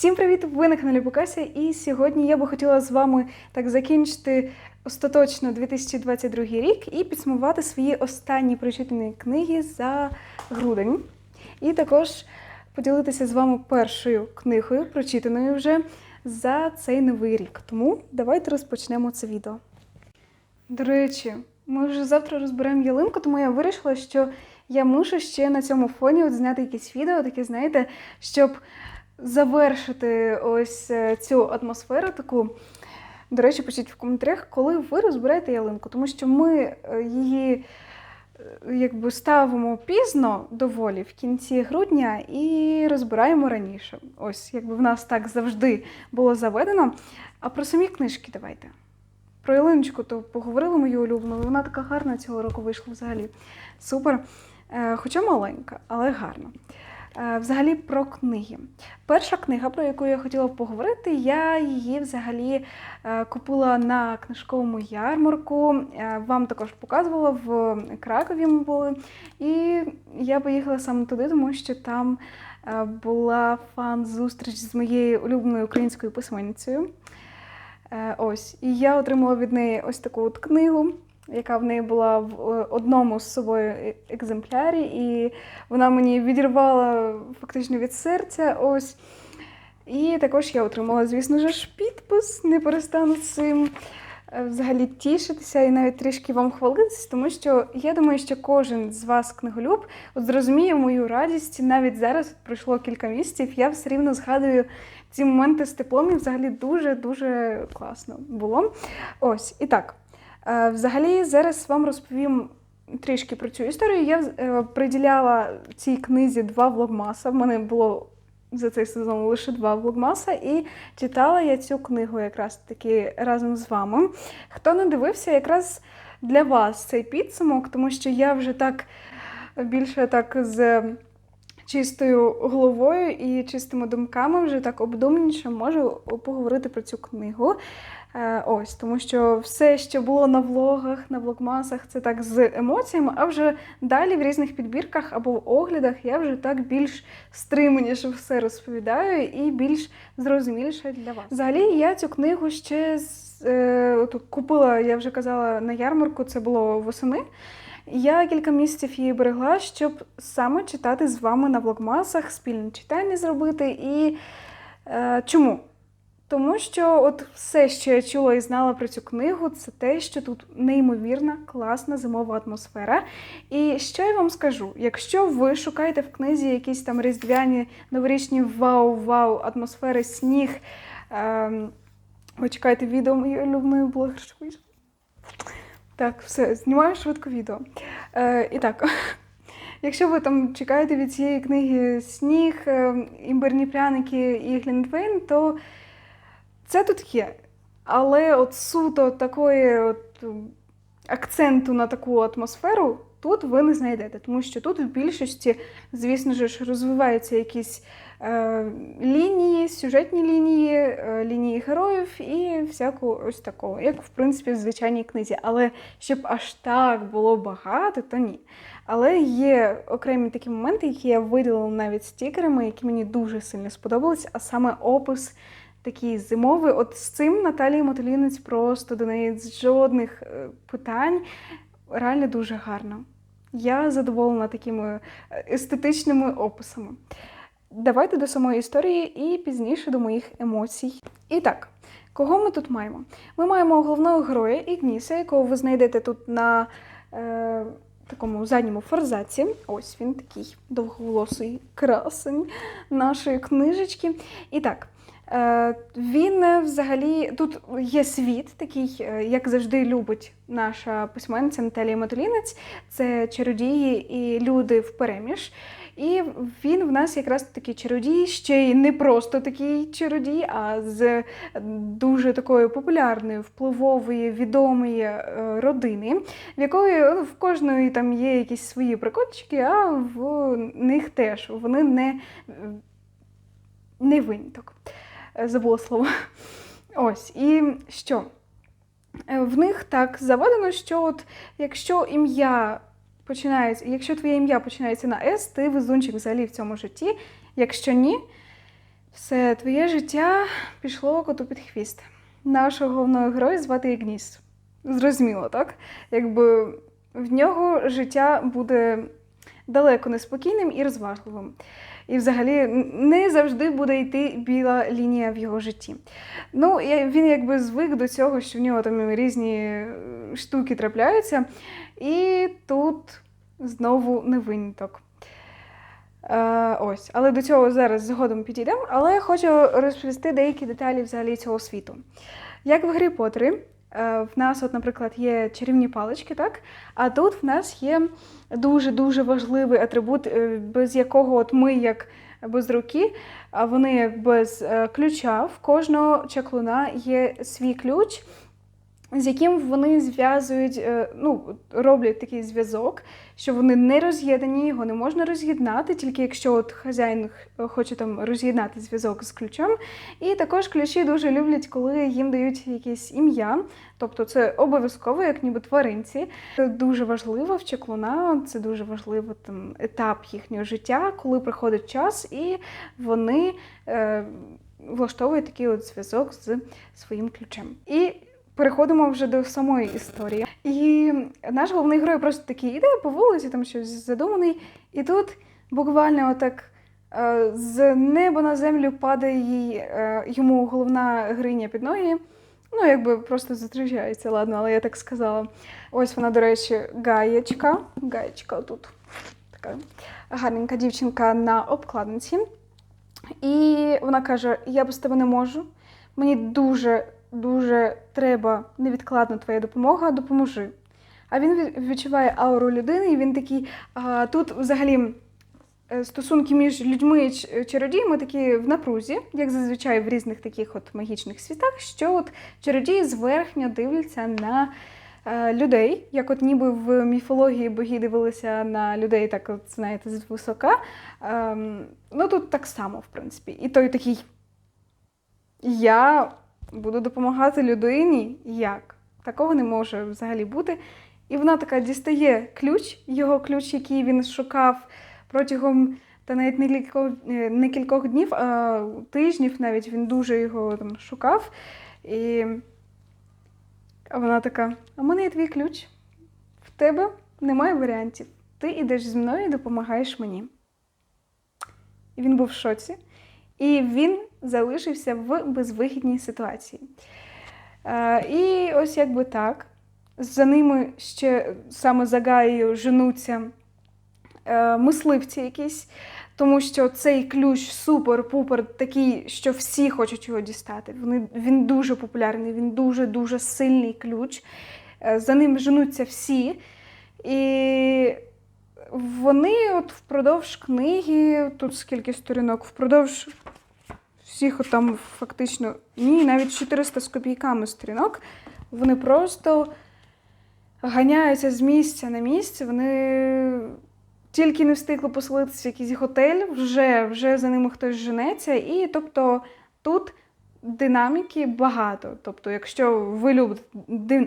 Всім привіт! Ви на каналі Букася, і сьогодні я би хотіла з вами так закінчити остаточно 2022 рік і підсумувати свої останні прочитані книги за грудень. І також поділитися з вами першою книгою, прочитаною вже за цей новий рік. Тому давайте розпочнемо це відео. До речі, ми вже завтра розберемо ялинку, тому я вирішила, що я мушу ще на цьому фоні от зняти якесь відео, таке, знаєте, щоб завершити ось е, цю атмосферу таку. До речі, пишіть в коментарях, коли ви розбираєте ялинку, тому що ми е, її е, якби ставимо пізно доволі в кінці грудня і розбираємо раніше. Ось, якби в нас так завжди було заведено. А про самі книжки давайте. Про ялиночку то поговорили мою улюблену. Вона така гарна цього року вийшла взагалі. Супер. Хоча маленька, але гарна. Е, Взагалі про книги. Перша книга, про яку я хотіла поговорити, я її взагалі е, купила на книжковому ярмарку. Е, Вам також показувала в Кракові ми були. І я поїхала саме туди, тому що там була фан-зустріч з моєю улюбленою українською письменницею. Ось, і я отримала від неї ось таку от книгу, яка в неї була в е, одному з собою е- екземплярі, і вона мені відірвала фактично від серця. Ось. І також я отримала, звісно ж, підпис, не перестану цим е, взагалі тішитися і навіть трішки вам хвалитися, тому що я думаю, що кожен з вас книголюб от зрозуміє мою радість. Навіть зараз пройшло кілька місяців, я все рівно згадую ці моменти з теплом і взагалі дуже-дуже класно було. Ось, і так. Е, Взагалі, зараз вам розповім трішки про цю історію. Я е, приділяла цій книзі два влогмаса. В мене було за цей сезон лише два влогмаса, і читала я цю книгу якраз таки разом з вами. Хто не дивився, якраз для вас цей підсумок, тому що я вже так більше так з чистою головою і чистими думками вже так обдуманіше можу поговорити про цю книгу. Е, Ось, тому що все, що було на влогах, на влогмасах, це так з емоціями, а вже далі в різних підбірках або в оглядах я вже так більш стриманіше все розповідаю і більш зрозуміліше для вас. Взагалі, я цю книгу ще з, е, купила, я вже казала, на ярмарку, це було восени. Я кілька місяців її берегла, щоб саме читати з вами на влогмасах, спільне читання зробити. І е, чому? Тому що от все, що я чула і знала про цю книгу, це те, що тут неймовірна, класна зимова атмосфера. І що я вам скажу? Якщо ви шукаєте в книзі якісь там різдвяні новорічні вау-вау, атмосфери, сніг. Ем, ви чекаєте відео моєї улюбленої блогершої. Так, все, знімаю швидко відео. Е, і так, якщо ви там чекаєте від цієї книги сніг, е, імбирні пряники і Глінтвейн, то це тут є. Але от суто такої от акценту на таку атмосферу тут ви не знайдете, тому що тут в більшості, звісно ж, розвиваються якісь е, лінії, сюжетні лінії, е, лінії героїв і всяку ось такого, як в принципі в звичайній книзі. Але щоб аж так було багато, то ні. Але є окремі такі моменти, які я виділила навіть стікерами, які мені дуже сильно сподобались, а саме опис такий зимовий. От з цим Наталії Мотолінець просто до неї жодних е, питань. Реально дуже гарно. Я задоволена такими е, естетичними описами. Давайте до самої історії і пізніше до моїх емоцій. І так, кого ми тут маємо? Ми маємо головного героя Ігніса, якого ви знайдете тут на е, такому задньому форзаці. Ось він такий довговолосий красень нашої книжечки. І так. Е, Він е, взагалі тут є світ, такий, е, як завжди любить наша письменниця Наталія Матулінець. Це чародії і люди в переміж. І він в нас якраз такий чародій, ще й не просто такий чародій, а з дуже такої популярної, впливової, відомої родини, в якої в кожної там є якісь свої прикольчики, а в них теж вони не, не виняток. Е, Ось. І що? Е, В них так заведено, що от якщо ім'я починається, якщо твоє ім'я починається на С, ти везунчик взагалі в цьому житті. Якщо ні, Все, твоє життя пішло коту під хвіст. Нашого головного героя звати Ігніс. Зрозуміло, так? Якби в нього життя буде далеко неспокійним і розважливим. І взагалі не завжди буде йти біла лінія в його житті. Ну, він якби звик до цього, що в нього там різні е, штуки трапляються. І тут знову не виняток. Е, ось, але до цього зараз згодом підійдемо. Але я хочу розповісти деякі деталі взагалі цього світу. Як в Гаррі Поттері, в нас, от, наприклад, є чарівні палички, так? А тут в нас є дуже-дуже важливий атрибут, е, без якого от ми, як без руки, а вони як без е, ключа. В кожного чаклуна є свій ключ, з яким вони зв'язують, е, ну, роблять такий зв'язок, що вони не роз'єднані, його не можна роз'єднати, тільки якщо от хазяїн хоче там роз'єднати зв'язок з ключом. І також ключі дуже люблять, коли їм дають якесь ім'я. Тобто це обов'язково, як ніби тваринці. Це дуже важливо в чеклуна, це дуже важливий там, етап їхнього життя, коли приходить час, і вони е, влаштовують такий от зв'язок з своїм ключем. І переходимо вже до самої історії. І наш головний герой просто такий іде по вулиці, там щось задуманий, і тут буквально отак. е, З неба на землю падає їй, е, йому головна гриня під ноги. Ну, якби просто зустрічається, ладно, але я так сказала. Ось вона, до речі, гаєчка. Гаєчка тут така гарненька дівчинка на обкладинці. І вона каже: Я без тебе не можу. Мені дуже, дуже треба невідкладно твоя допомога, допоможи. А він відчуває ауру людини, і він такий. А, тут взагалі е, стосунки між людьми і ч- чародіями такі в напрузі, як зазвичай в різних таких от магічних світах, що от чародії зверхньо дивляться на е, людей, як от ніби в міфології боги дивилися на людей, так от знаєте, звисока. Ем, ну тут так само, в принципі. І той такий. Я буду допомагати людині. Як? Такого не може взагалі бути. І вона така дістає ключ, його ключ, який він шукав протягом та навіть не кількох, е, не кількох днів, а тижнів навіть він дуже його там шукав. І вона така: а в мене є твій ключ. В тебе немає варіантів. Ти йдеш зі мною і допомагаєш мені. І він був в шоці. І він залишився в безвихідній ситуації. Е, і ось якби так. За ними ще саме за Гаєю женуться е, мисливці якісь, тому що цей ключ супер-пупер такий, що всі хочуть його дістати. Він дуже популярний, він дуже-дуже сильний ключ. Е, за ним женуться всі. І вони от впродовж книги, тут скільки сторінок, впродовж всіх от там фактично, ні, навіть 400 з копійками сторінок, вони просто ганяються з місця на місце, вони тільки не встигли поселитися в якийсь готель, вже, вже за ними хтось женеться. І тобто тут динаміки багато. Тобто, якщо ви любите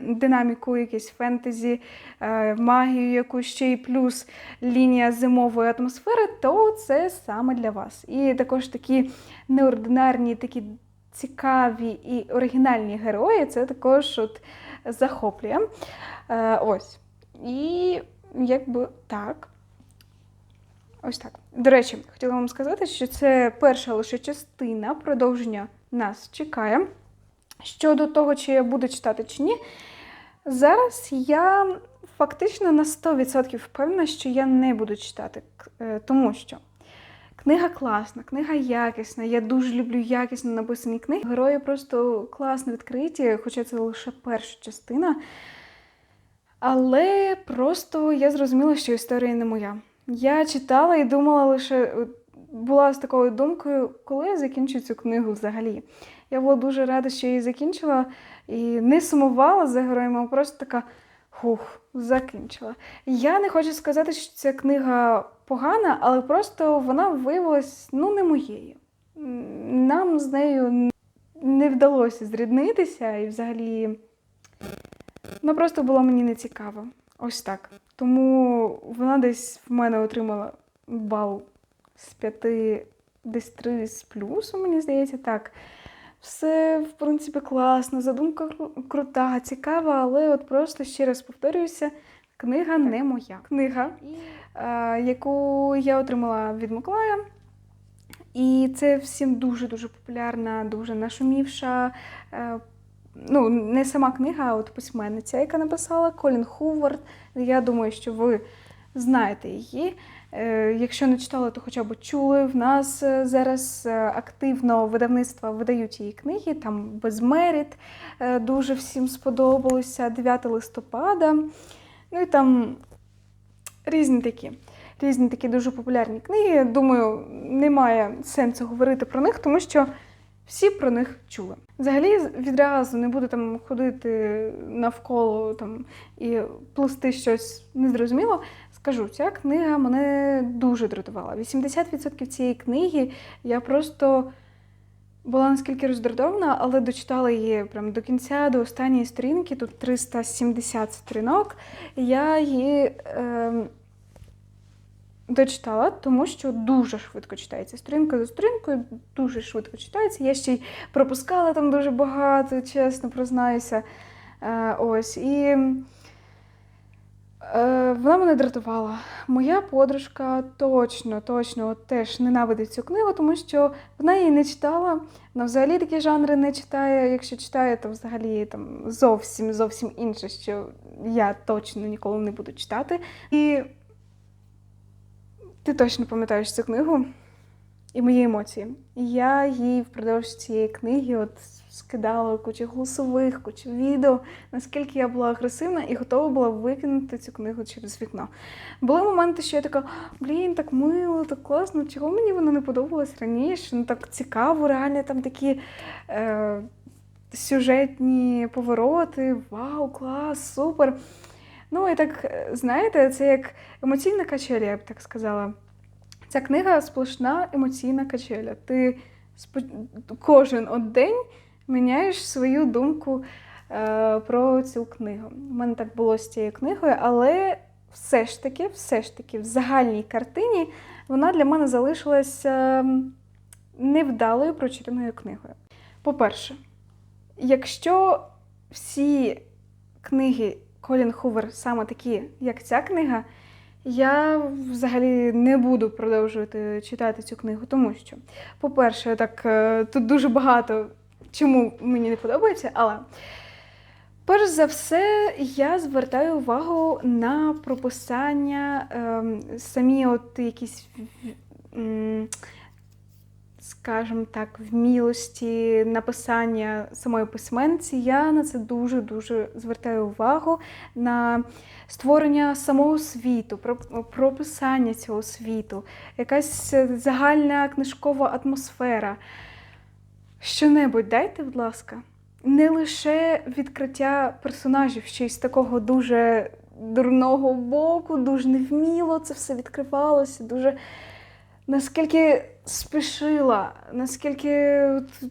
динаміку, якесь фентезі, е, магію, якусь ще й плюс лінія зимової атмосфери, то це саме для вас. І також такі неординарні, такі цікаві і оригінальні герої, це також от захоплює. Е, ось. І якби так. Ось так. До речі, хотіла вам сказати, що це перша лише частина продовження нас чекає. Щодо того, чи я буду читати чи ні, зараз я фактично на 100% впевнена, що я не буду читати, е, тому що книга класна, книга якісна. Я дуже люблю якісно написані книги. Герої просто класно відкриті, хоча це лише перша частина. Але просто я зрозуміла, що історія не моя. Я читала і думала лише була з такою думкою, коли я закінчу цю книгу взагалі. Я була дуже рада, що її закінчила і не сумувала за героями, а просто така хух, закінчила. Я не хочу сказати, що ця книга погана, але просто вона виявилась ну, не моєю. Нам з нею не вдалося зріднитися і взагалі. Вона просто була мені не цікава. Ось так. Тому вона десь в мене отримала бал з п'яти десь 3 з плюсом, мені здається, так. Все, в принципі, класно, задумка крута, цікава, але от просто ще раз повторююся, книга не моя. Книга, е, яку я отримала від Миколая. І це всім дуже-дуже популярна, дуже нашумівша. е, Ну, не сама книга, а от письменниця, яка написала Колін Хувард. Я думаю, що ви знаєте її. Е, Якщо не читали, то хоча б чули. В нас е, зараз е, активно видавництва видають її книги, там Безмеріт дуже всім сподобалося, 9 листопада. Ну і там різні такі. Різні такі дуже популярні книги. Думаю, немає сенсу говорити про них, тому що всі про них чули. Взагалі, відразу не буду там ходити навколо там і плести щось незрозуміло. Скажу, ця книга мене дуже дратувала. 80% цієї книги я просто була наскільки роздратована, але дочитала її прям до кінця, до останньої сторінки, тут 370 сторінок. Я її. Е, Дочитала, тому що дуже швидко читається. Сторінка за сторінкою дуже швидко читається. Я ще й пропускала там дуже багато, чесно признаюся. Е, ось. І е, вона мене дратувала. Моя подружка точно, точно теж ненавидить цю книгу, тому що вона її не читала. Вона взагалі такі жанри не читає. Якщо читає, то взагалі там зовсім зовсім інше, що я точно ніколи не буду читати. І ти точно пам'ятаєш цю книгу і мої емоції. Я їй впродовж цієї книги от скидала кучу голосових, кучу відео, наскільки я була агресивна і готова була викинути цю книгу через вікно. Були моменти, що я така, блін, так мило, так класно, чого мені воно не подобалось раніше? Ну так цікаво, реально там такі. Е- Сюжетні повороти, вау, клас, супер. Ну і так, е, знаєте, це як емоційна качеля, я б так сказала. Ця книга сплошна емоційна качеля. Ти кожен день міняєш свою думку е, про цю книгу. У мене так було з цією книгою, але все ж таки, все ж таки, в загальній картині вона для мене залишилася невдалою прочитаною книгою. По-перше, якщо всі книги Колін Хувер саме такі, як ця книга, я взагалі не буду продовжувати читати цю книгу, тому що, по-перше, так е, тут дуже багато чому мені не подобається, але перш за все я звертаю увагу на прописання, е, самі от якісь. м, скажімо так, вмілості написання самої письменниці, я на це дуже-дуже звертаю увагу на створення самого світу, про прописання цього світу, якась загальна книжкова атмосфера. Щонебудь дайте, будь ласка, не лише відкриття персонажів, ще з такого дуже дурного боку, дуже невміло це все відкривалося, дуже наскільки спішила, наскільки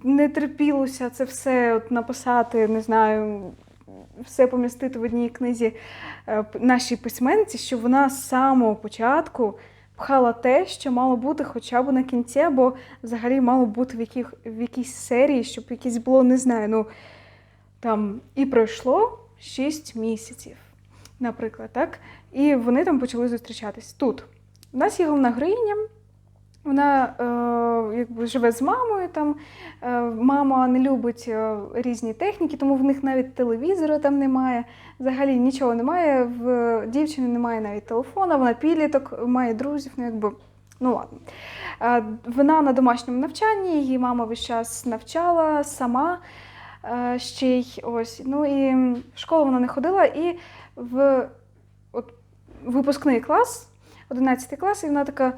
не терпілося це все от написати, не знаю, все помістити в одній книзі е, нашій письменниці, що вона з самого початку пхала те, що мало бути хоча б на кінці, або взагалі мало бути в, яких, в якійсь серії, щоб якесь було, не знаю, ну там і пройшло 6 місяців, наприклад, так? І вони там почали зустрічатись. Тут у нас є головна героїня, вона е, якби живе з мамою. Там е, мама не любить е, різні техніки, тому в них навіть телевізора там немає. Взагалі нічого немає. В дівчини немає навіть телефона, вона підліток, має друзів. Ну якби ну ладно. Е, вона на домашньому навчанні, її мама весь час навчала сама. е, Ще й ось. Ну і в школу вона не ходила, і в от, випускний клас, 11 клас, і вона така: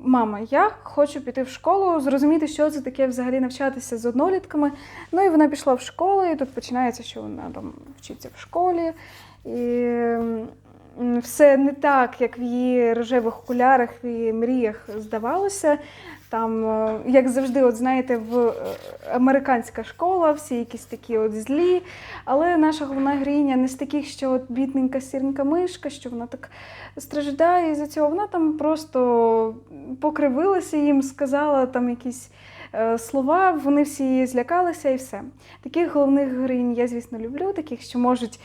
Мама, я хочу піти в школу, зрозуміти, що це таке взагалі навчатися з однолітками. Ну і вона пішла в школу, і тут починається, що вона там вчиться в школі. І все не так, як в її рожевих окулярах, її мріях здавалося. Там, е, як завжди, от знаєте, в е, американська школа, всі якісь такі от злі. Але наша головна героїня не з таких, що от бідненька сіренька мишка, що вона так страждає із-за цього. Вона там просто покривилася їм, сказала там якісь е, слова, вони всі її злякалися і все. Таких головних героїнь я, звісно, люблю, таких, що можуть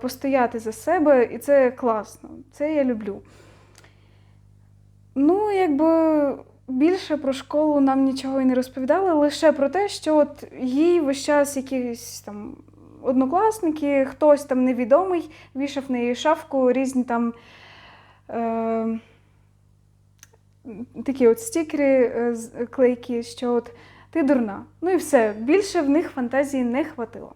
постояти за себе, і це класно. Це я люблю. Ну, якби більше про школу нам нічого і не розповідали, лише про те, що от їй весь час якісь там однокласники, хтось там невідомий вішав на її шафку різні там. Е- такі от стікери е, клейкі, що от ти дурна. Ну і все. Більше в них фантазії не хватило.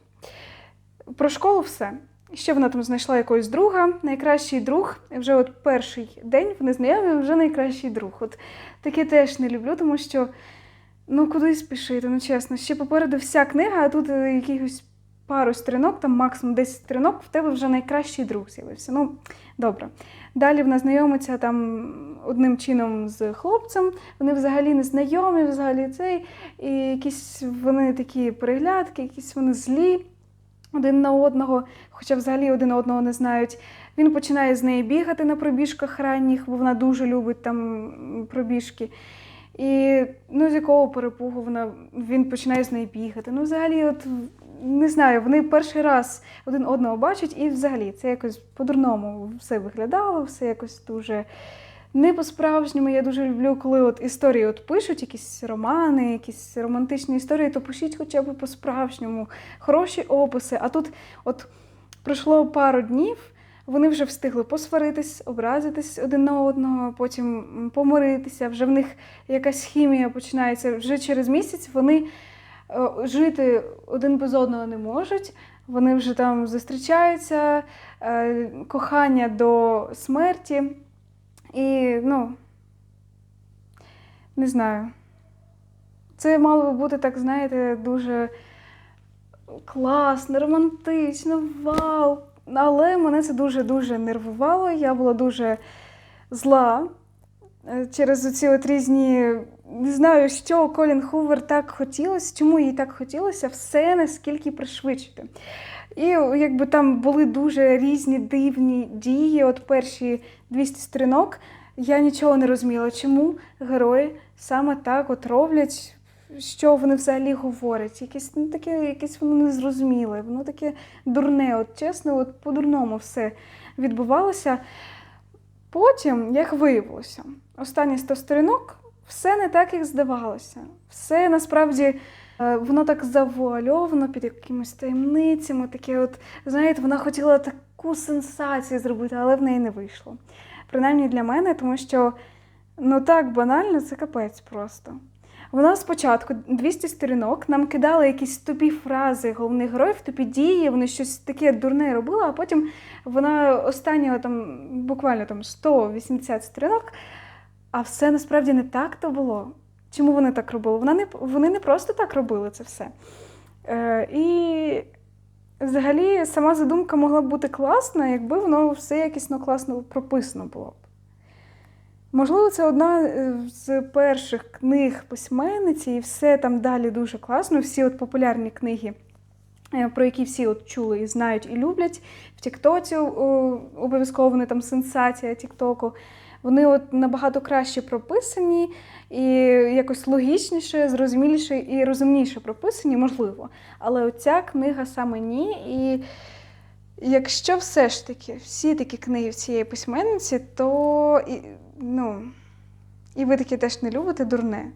Про школу все. Ще вона там знайшла якогось друга, найкращий друг. Вже от перший день вони знайомі, вже найкращий друг. От таке теж не люблю, тому що ну куди спішити, ну чесно, ще попереду вся книга, а тут е, якихось пару сторінок, там максимум 10 сторінок, в тебе вже найкращий друг з'явився. Ну, добре. Далі вона знайомиться там одним чином з хлопцем. Вони взагалі не знайомі, взагалі цей. І якісь вони такі переглядки, якісь вони злі один на одного, хоча взагалі один одного не знають. Він починає з неї бігати на пробіжках ранніх, бо вона дуже любить там пробіжки. І ну, з якого перепугу вона, він починає з нею бігати. Ну, взагалі, от не знаю, вони перший раз один одного бачать, і взагалі це якось по-дурному все виглядало, все якось дуже не по-справжньому. Я дуже люблю, коли от історії от пишуть, якісь романи, якісь романтичні історії, то пишіть хоча б по-справжньому, хороші описи. А тут от пройшло пару днів. Вони вже встигли посваритись, образитись один на одного, потім помиритися. Вже в них якась хімія починається. Вже через місяць вони е, жити один без одного не можуть. Вони вже там зустрічаються, е, кохання до смерті. І, ну, не знаю. Це мало би бути, так, знаєте, дуже класно, романтично, вау. Але мене це дуже-дуже нервувало. Я була дуже зла е, через ці от різні. Не знаю, що Колін Хувер так хотілося, чому їй так хотілося все наскільки пришвидшити. І якби там були дуже різні дивні дії, от перші 200 сторінок, я нічого не розуміла, чому герої саме так от роблять, що вони взагалі говорять. Якесь ну, таке, якесь воно незрозуміле, воно таке дурне, от чесно, от по-дурному все відбувалося. Потім, як виявилося, останні 100 сторінок все не так, як здавалося. Все насправді воно так завуальовано під якимись таємницями. Таке, от, знаєте, вона хотіла таку сенсацію зробити, але в неї не вийшло. Принаймні для мене, тому що ну так банально, це капець просто. Вона спочатку 200 сторінок нам кидала якісь тупі фрази головних героїв, тупі дії, вони щось таке дурне робили, а потім вона останнього там буквально там 180 сторінок, а все насправді не так то було. Чому вони так робили? Вона не, вони не просто так робили це все. Е, і взагалі сама задумка могла б бути класна, якби воно все якісь ну, класно прописано було б. Можливо, це одна е, з перших книг письменниці, і все там далі дуже класно. Всі от популярні книги, е, про які всі от чули і знають і люблять. В Тіктоці обов'язково вони там сенсація Тіктоку. Вони от набагато краще прописані і якось логічніше, зрозуміліше і розумніше прописані, можливо. Але оця книга саме ні. І якщо все ж таки всі такі книги в цієї письменниці, то і, ну, і ви такі теж не любите дурне,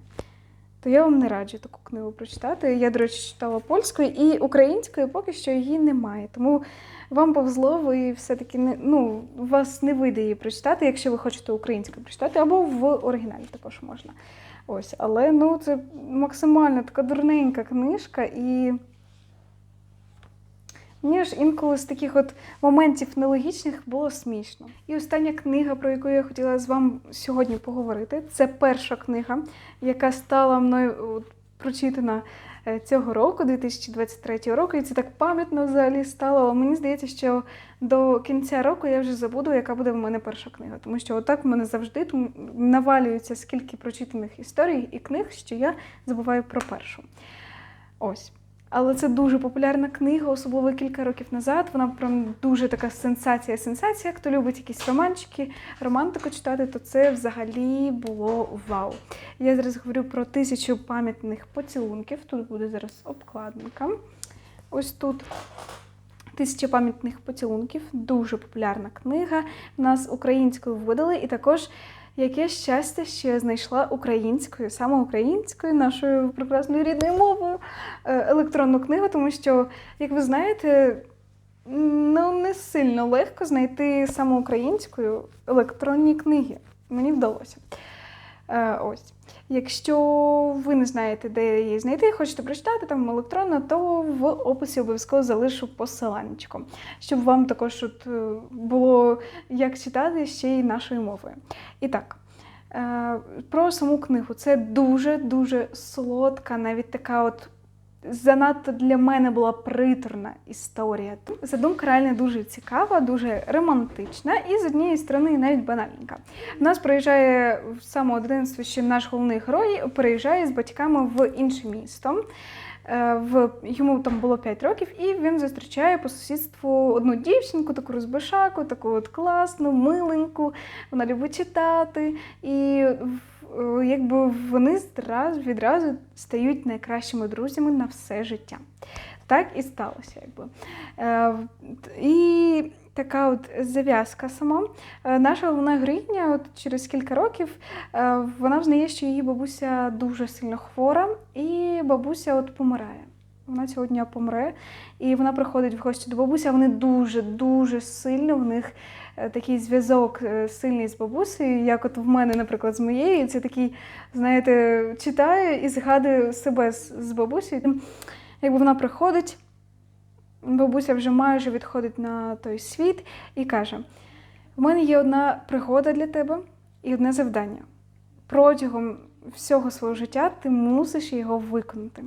то я вам не раджу таку книгу прочитати. Я, до речі, читала польською і українською поки що її немає. Тому вам повезло, ви все-таки не ну, вас не вийде її прочитати, якщо ви хочете українською прочитати, або в оригіналі також можна. Ось, але ну це максимально така дурненька книжка, і мені ж інколи з таких от моментів нелогічних було смішно. І остання книга, про яку я хотіла з вами сьогодні поговорити, це перша книга, яка стала мною прочитана е, цього року, 2023 року, і це так пам'ятно взагалі стало. Мені здається, що до кінця року я вже забуду, яка буде в мене перша книга. Тому що отак в мене завжди навалюється скільки прочитаних історій і книг, що я забуваю про першу. Ось. Але це дуже популярна книга, особливо кілька років назад. Вона прям дуже така сенсація-сенсація. Хто любить якісь романчики, романтику читати, то це взагалі було вау. Я зараз говорю про тисячу пам'ятних поцілунків. Тут буде зараз обкладинка. Ось тут. Тисяча пам'ятних поцілунків, дуже популярна книга. Нас українською видали, і також яке щастя, що я знайшла українською, саме українською, нашою прекрасною рідною мовою е, електронну книгу, тому що, як ви знаєте, ну не сильно легко знайти саме українською електронні книги. Мені вдалося. Е, Ось. Якщо ви не знаєте, де її знайти, хочете прочитати там електронно, то в описі обов'язково залишу посиланнячко, щоб вам також от е, було як читати ще й нашою мовою. І так, е, про саму книгу. Це дуже-дуже солодка, навіть така от. Занадто для мене була приторна історія. Задумка реально дуже цікава, дуже романтична і з однієї сторони навіть банальненька. Нас приїжджає в самого дитинства, що наш головний герой переїжджає з батьками в інше місто. Е, В йому там було 5 років, і він зустрічає по сусідству одну дівчинку, таку розбишаку, таку от класну, миленьку. Вона любить читати. І е, якби вони відразу стають найкращими друзями на все життя. Так і сталося, якби. Е, І така от зав'язка сама. Е, Наша головна героїня, от через кілька років, е, вона взнає, що її бабуся дуже сильно хвора, і бабуся от помирає. Вона цього дня помре, і вона приходить в гості до бабусі. а Вони дуже дуже сильно в них е, такий зв'язок сильний з бабусею, як от в мене, наприклад, з моєю. Це такий, знаєте, читаю і згадую себе з бабусею. Якби вона приходить, бабуся вже майже відходить на той світ і каже: в мене є одна пригода для тебе і одне завдання. Протягом всього свого життя ти мусиш його виконати.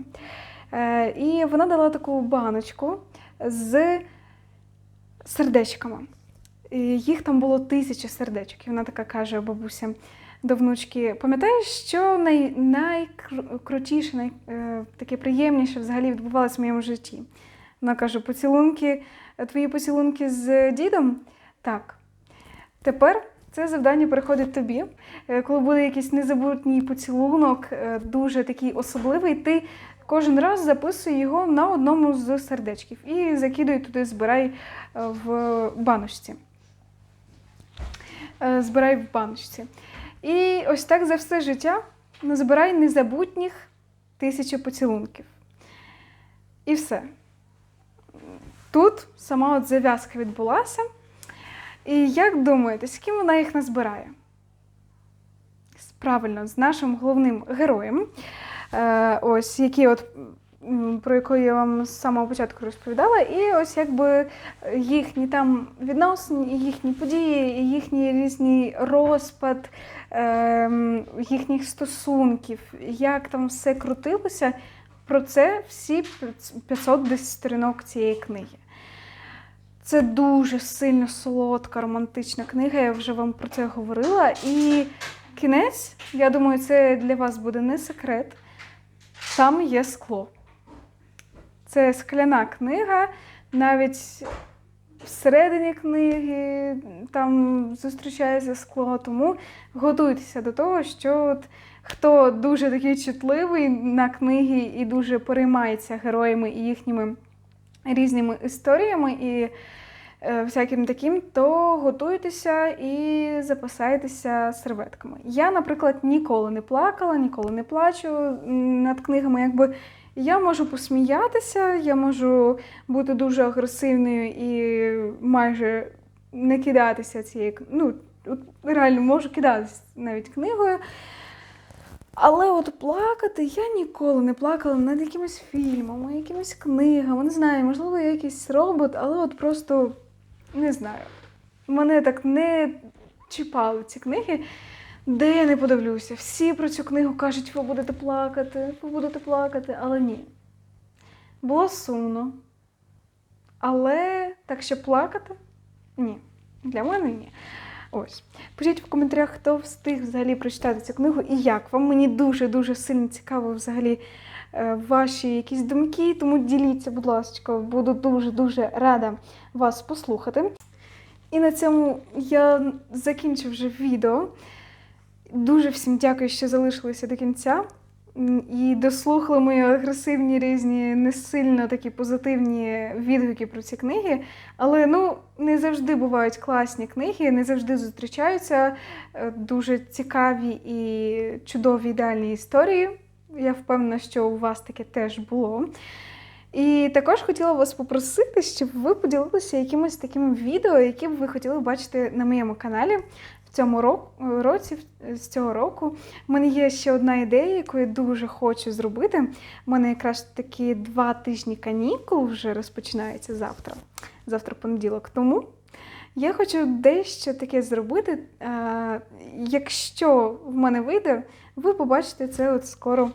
Е, і вона дала таку баночку з сердечками. Їх там було тисяча сердечок. І вона така каже бабуся до внучки: пам'ятаєш, що най, найкрутіше, най, е, таке приємніше взагалі відбувалося в моєму житті? Вона каже: поцілунки, твої поцілунки з дідом? Так. Тепер це завдання переходить тобі. Е, Коли буде якийсь незабутній поцілунок, е, дуже такий особливий, ти кожен раз записуй його на одному з сердечків і закидуй туди, збирай е, в баночці. Е, Збирай в баночці. І ось так за все життя назбирай незабутніх тисячу поцілунків. І все. Тут сама от зав'язка відбулася. І як думаєте, з ким вона їх назбирає? Правильно, з нашим головним героєм, е, ось який от. Про яку я вам з самого початку розповідала, і ось якби їхні там відносини, їхні події, їхній різний розпад ем, їхніх стосунків, як там все крутилося, про це всі 500 десь сторінок цієї книги. Це дуже сильно солодка, романтична книга, я вже вам про це говорила. І кінець, я думаю, це для вас буде не секрет. Там є скло. Це скляна книга, навіть всередині книги там зустрічається скло, тому готуйтеся до того, що от хто дуже такий чутливий на книги і дуже переймається героями і їхніми різними історіями і е, всяким таким, то готуйтеся і запасайтеся серветками. Я, наприклад, ніколи не плакала, ніколи не плачу над книгами. Якби я можу посміятися, я можу бути дуже агресивною і майже не кидатися цією ну, реально можу кидатися навіть книгою. Але от плакати я ніколи не плакала над якимось фільмами, якимись книгами. Не знаю, можливо, я якийсь робот, але от просто не знаю. Мене так не чіпали ці книги. Де я не подивлюся, всі про цю книгу кажуть, ви будете плакати, ви будете плакати, але ні. Було сумно. Але так, щоб плакати? Ні. Для мене ні. Ось. Пишіть в коментарях, хто встиг взагалі прочитати цю книгу і як вам. Мені дуже-дуже сильно цікаво взагалі е, ваші якісь думки, тому діліться, будь ласка, буду дуже-дуже рада вас послухати. І на цьому я закінчу вже відео. Дуже всім дякую, що залишилися до кінця. І дослухали мої агресивні різні, не сильно такі позитивні відгуки про ці книги. Але ну не завжди бувають класні книги, не завжди зустрічаються е, дуже цікаві і чудові ідеальні історії. Я впевнена, що у вас таке теж було. І також хотіла вас попросити, щоб ви поділилися якимось такими відео, які б ви хотіли бачити на моєму каналі цьому році, з цього року. У мене є ще одна ідея, яку я дуже хочу зробити. У мене якраз такі два тижні канікул вже розпочинаються завтра. Завтра понеділок. Тому я хочу дещо таке зробити. Е, Якщо в мене вийде, ви побачите це от скоро.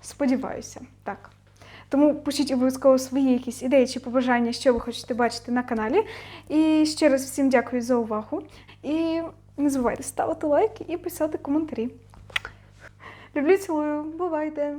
Сподіваюся, так. Тому пишіть обов'язково свої якісь ідеї чи побажання, що ви хочете бачити на каналі. І ще раз всім дякую за увагу. І не забувайте ставити лайки і писати коментарі. Люблю, цілую, бувайте!